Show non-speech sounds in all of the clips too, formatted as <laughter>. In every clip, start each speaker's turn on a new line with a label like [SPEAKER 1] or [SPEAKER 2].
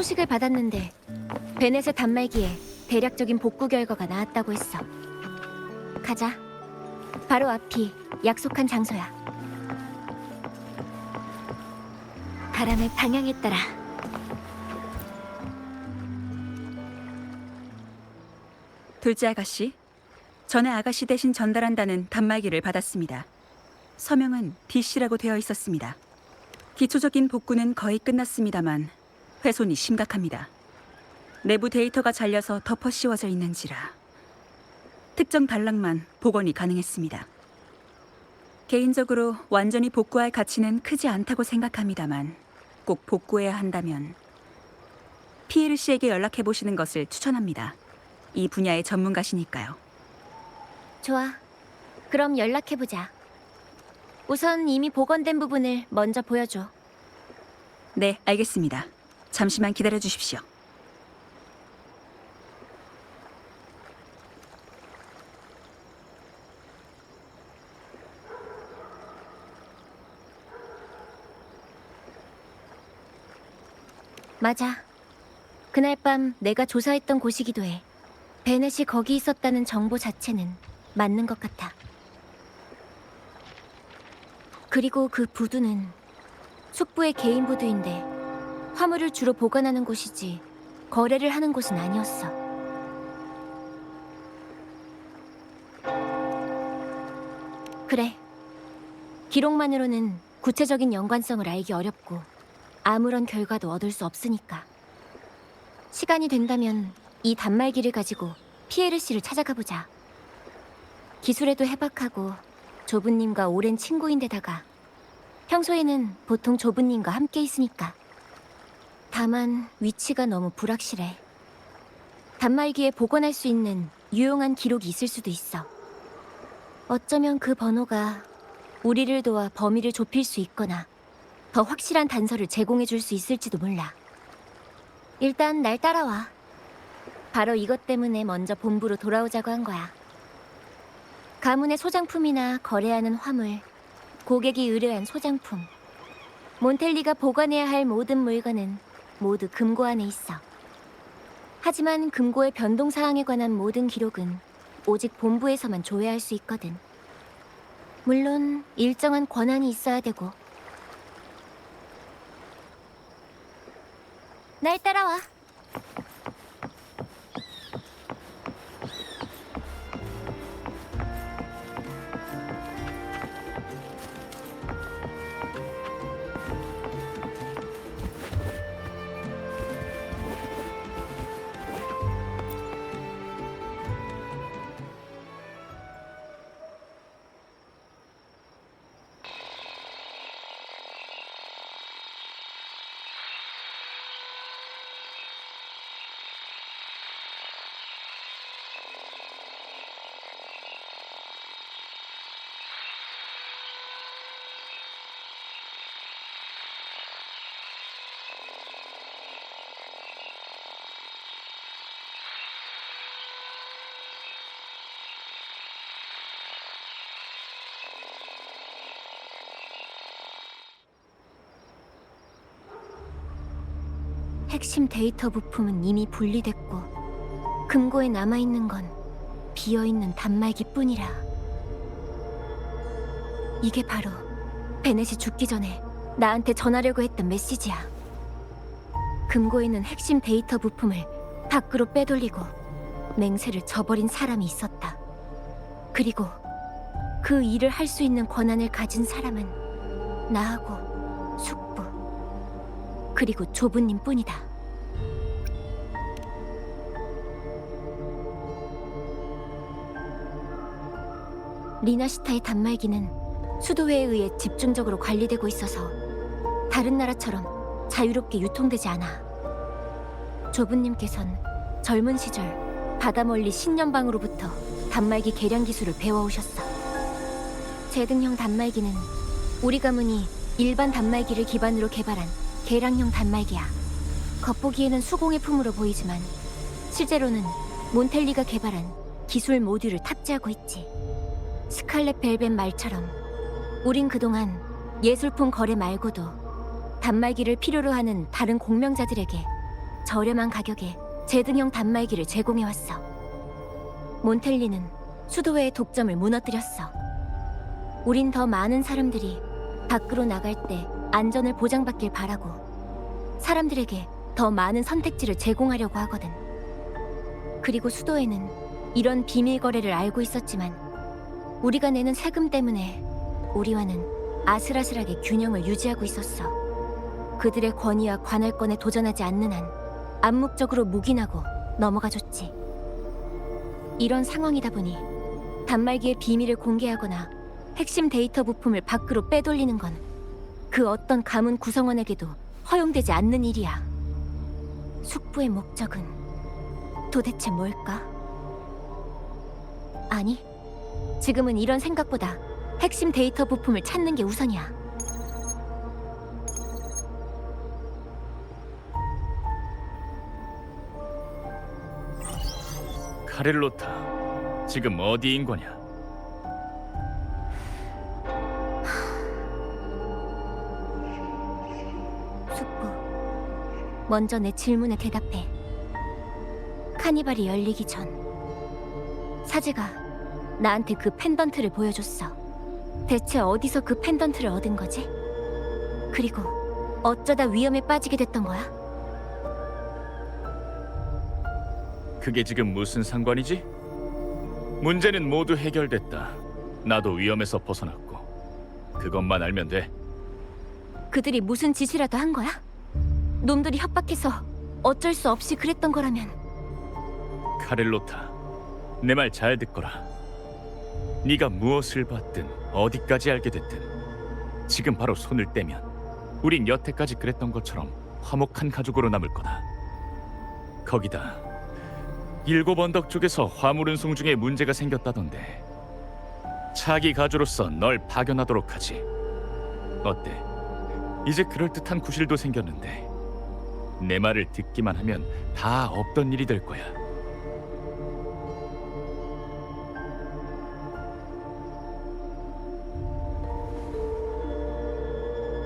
[SPEAKER 1] 소식을 받았는데 베넷의 단말기에 대략적인 복구 결과가 나왔다고 했어. 가자. 바로 앞이 약속한 장소야. 바람의 방향에 따라
[SPEAKER 2] 둘째 아가씨, 전에 아가씨 대신 전달한다는 단말기를 받았습니다. 서명은 D씨라고 되어 있었습니다. 기초적인 복구는 거의 끝났습니다만 훼손이 심각합니다. 내부 데이터가 잘려서 덮어 씌워져 있는지라 특정 단락만 복원이 가능했습니다. 개인적으로 완전히 복구할 가치는 크지 않다고 생각합니다만 꼭 복구해야 한다면 피에르 씨에게 연락해 보시는 것을 추천합니다. 이 분야의 전문가시니까요.
[SPEAKER 1] 좋아. 그럼 연락해 보자. 우선 이미 복원된 부분을 먼저 보여줘.
[SPEAKER 2] 네, 알겠습니다. 잠시만 기다려 주십시오.
[SPEAKER 1] 맞아. 그날 밤 내가 조사했던 곳이기도 해. 베넷이 거기 있었다는 정보 자체는 맞는 것 같아. 그리고 그 부두는 숙부의 개인 부두인데 화물을 주로 보관하는 곳이지 거래를 하는 곳은 아니었어. 그래. 기록만으로는 구체적인 연관성을 알기 어렵고 아무런 결과도 얻을 수 없으니까. 시간이 된다면 이 단말기를 가지고 피에르 씨를 찾아가 보자. 기술에도 해박하고 조부님과 오랜 친구인데다가 평소에는 보통 조부님과 함께 있으니까. 다만 위치가 너무 불확실해. 단말기에 복원할 수 있는 유용한 기록이 있을 수도 있어. 어쩌면 그 번호가 우리를 도와 범위를 좁힐 수 있거나 더 확실한 단서를 제공해 줄 수 있을지도 몰라. 일단 날 따라와. 바로 이것 때문에 먼저 본부로 돌아오자고 한 거야. 가문의 소장품이나 거래하는 화물, 고객이 의뢰한 소장품, 몬텔리가 보관해야 할 모든 물건은 모두 금고 안에 있어. 하지만 금고의 변동 사항에 관한 모든 기록은 오직 본부에서만 조회할 수 있거든. 물론 일정한 권한이 있어야 되고. 날 따라와. 핵심 데이터 부품은 이미 분리됐고 금고에 남아있는 건 비어있는 단말기뿐이라. 이게 바로 베넷이 죽기 전에 나한테 전하려고 했던 메시지야. 금고에 있는 핵심 데이터 부품을 밖으로 빼돌리고 맹세를 저버린 사람이 있었다. 그리고 그 일을 할 수 있는 권한을 가진 사람은 나하고 숙부 그리고 조부님 뿐이다. 리나시타의 단말기는 수도회에 의해 집중적으로 관리되고 있어서 다른 나라처럼 자유롭게 유통되지 않아. 조부님께선 젊은 시절 바다 멀리 신년방으로부터 단말기 개량 기술을 배워오셨어. 제등형 단말기는 우리 가문이 일반 단말기를 기반으로 개발한 개량형 단말기야. 겉보기에는 수공예 품으로 보이지만 실제로는 몬텔리가 개발한 기술 모듈을 탑재하고 있지. 스칼렛 벨벳 말처럼 우린 그동안 예술품 거래 말고도 단말기를 필요로 하는 다른 공명자들에게 저렴한 가격에 제등형 단말기를 제공해왔어. 몬텔리는 수도회의 독점을 무너뜨렸어. 우린 더 많은 사람들이 밖으로 나갈 때 안전을 보장받길 바라고 사람들에게 더 많은 선택지를 제공하려고 하거든. 그리고 수도회는 이런 비밀 거래를 알고 있었지만 우리가 내는 세금 때문에 우리와는 아슬아슬하게 균형을 유지하고 있었어. 그들의 권위와 관할권에 도전하지 않는 한 암묵적으로 묵인하고 넘어가줬지. 이런 상황이다 보니 단말기의 비밀을 공개하거나 핵심 데이터 부품을 밖으로 빼돌리는 건 그 어떤 가문 구성원에게도 허용되지 않는 일이야. 숙부의 목적은 도대체 뭘까? 아니, 지금은 이런 생각보다 핵심 데이터 부품을 찾는 게 우선이야.
[SPEAKER 3] 카렐로타, 지금 어디인 거냐? <sighs>
[SPEAKER 1] 숙부, 먼저 내 질문에 대답해. 카니발이 열리기 전 사제가 나한테 그 펜던트를 보여줬어. 대체 어디서 그 펜던트를 얻은 거지? 그리고 어쩌다 위험에 빠지게 됐던 거야?
[SPEAKER 3] 그게 지금 무슨 상관이지? 문제는 모두 해결됐다. 나도 위험에서 벗어났고 그것만 알면 돼.
[SPEAKER 1] 그들이 무슨 짓이라도 한 거야? 놈들이 협박해서 어쩔 수 없이 그랬던 거라면
[SPEAKER 3] 카렐로타, 내 말 잘 듣거라. 네가 무엇을 봤든 어디까지 알게 됐든 지금 바로 손을 떼면 우린 여태까지 그랬던 것처럼 화목한 가족으로 남을 거다. 거기다 일곱 언덕 쪽에서 화물 운송 중에 문제가 생겼다던데 차기 가주로서 널 파견하도록 하지. 어때? 이제 그럴듯한 구실도 생겼는데 내 말을 듣기만 하면 다 없던 일이 될 거야.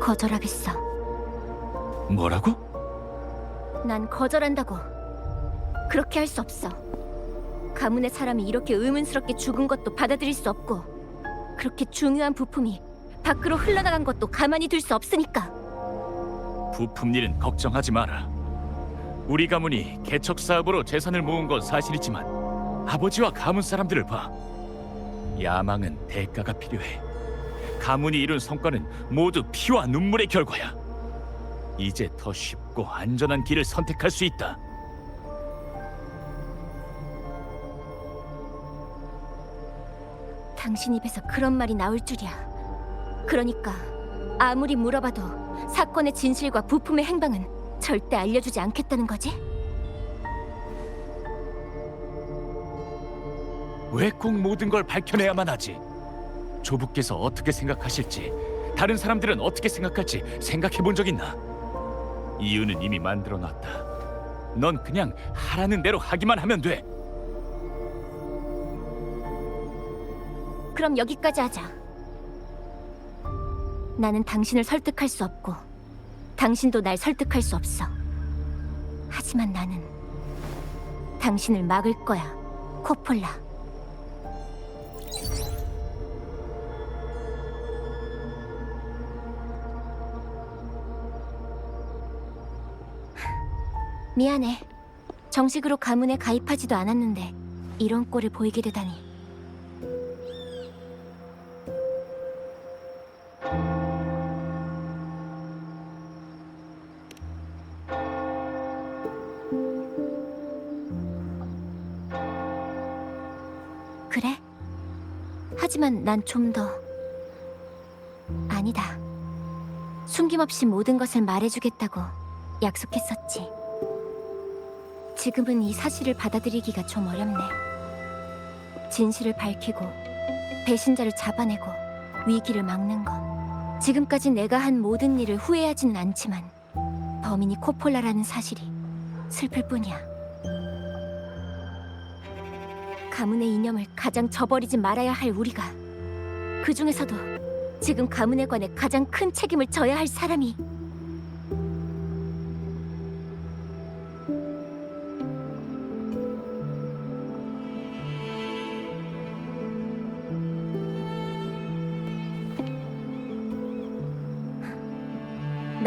[SPEAKER 1] 거절하겠어.
[SPEAKER 3] 뭐라고?
[SPEAKER 1] 난 거절한다고. 그렇게 할 수 없어. 가문의 사람이 이렇게 의문스럽게 죽은 것도 받아들일 수 없고, 그렇게 중요한 부품이 밖으로 흘러나간 것도 가만히 둘 수 없으니까.
[SPEAKER 3] 부품 일은 걱정하지 마라. 우리 가문이 개척 사업으로 재산을 모은 건 사실이지만 아버지와 가문 사람들을 봐. 야망은 대가가 필요해. 가문이 이룬 성과는 모두 피와 눈물의 결과야. 이제 더 쉽고 안전한 길을 선택할 수 있다.
[SPEAKER 1] 당신 입에서 그런 말이 나올 줄이야. 그러니까 아무리 물어봐도 사건의 진실과 부품의 행방은 절대 알려주지 않겠다는 거지?
[SPEAKER 3] 왜 꼭 모든 걸 밝혀내야만 하지? 조부께서 어떻게 생각하실지, 다른 사람들은 어떻게 생각할지 생각해 본 적 있나? 이유는 이미 만들어 놨다. 넌 그냥 하라는 대로 하기만 하면 돼.
[SPEAKER 1] 그럼 여기까지 하자. 나는 당신을 설득할 수 없고, 당신도 날 설득할 수 없어. 하지만 나는 당신을 막을 거야, 코폴라. 미안해. 정식으로 가문에 가입하지도 않았는데 이런 꼴을 보이게 되다니. 그래? 하지만 난 좀 더 아니다. 숨김없이 모든 것을 말해주겠다고 약속했었지. 지금은 이 사실을 받아들이기가 좀 어렵네. 진실을 밝히고 배신자를 잡아내고 위기를 막는 것. 지금까지 내가 한 모든 일을 후회하지는 않지만 범인이 코폴라라는 사실이 슬플 뿐이야. 가문의 이념을 가장 저버리지 말아야 할 우리가 그 중에서도 지금 가문에 관해 가장 큰 책임을 져야 할 사람이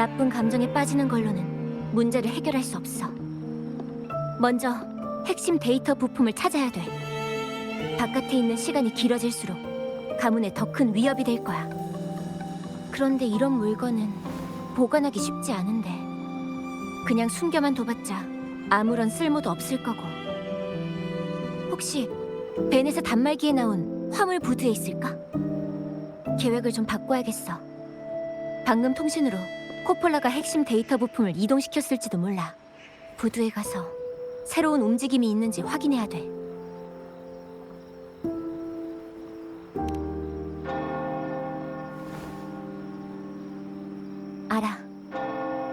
[SPEAKER 1] 나쁜 감정에 빠지는 걸로는 문제를 해결할 수 없어. 먼저 핵심 데이터 부품을 찾아야 돼. 바깥에 있는 시간이 길어질수록 가문에 더 큰 위협이 될 거야. 그런데 이런 물건은 보관하기 쉽지 않은데 그냥 숨겨만 둬봤자 아무런 쓸모도 없을 거고. 혹시 베넷의 단말기에 나온 화물 부두에 있을까? 계획을 좀 바꿔야겠어. 방금 통신으로 코폴라가 핵심 데이터 부품을 이동시켰을지도 몰라. 부두에 가서 새로운 움직임이 있는지 확인해야 돼. 알아.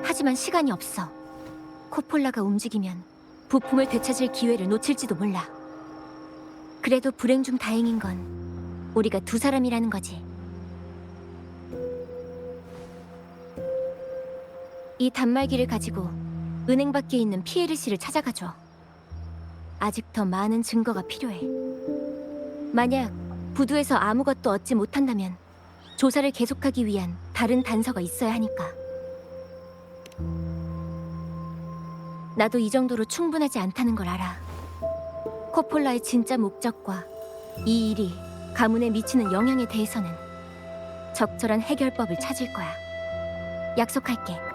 [SPEAKER 1] 하지만 시간이 없어. 코폴라가 움직이면 부품을 되찾을 기회를 놓칠지도 몰라. 그래도 불행 중 다행인 건 우리가 두 사람이라는 거지. 이 단말기를 가지고 은행 밖에 있는 피에르 씨를 찾아가줘. 아직 더 많은 증거가 필요해. 만약 부두에서 아무것도 얻지 못한다면 조사를 계속하기 위한 다른 단서가 있어야 하니까. 나도 이 정도로 충분하지 않다는 걸 알아. 코폴라의 진짜 목적과 이 일이 가문에 미치는 영향에 대해서는 적절한 해결법을 찾을 거야. 약속할게.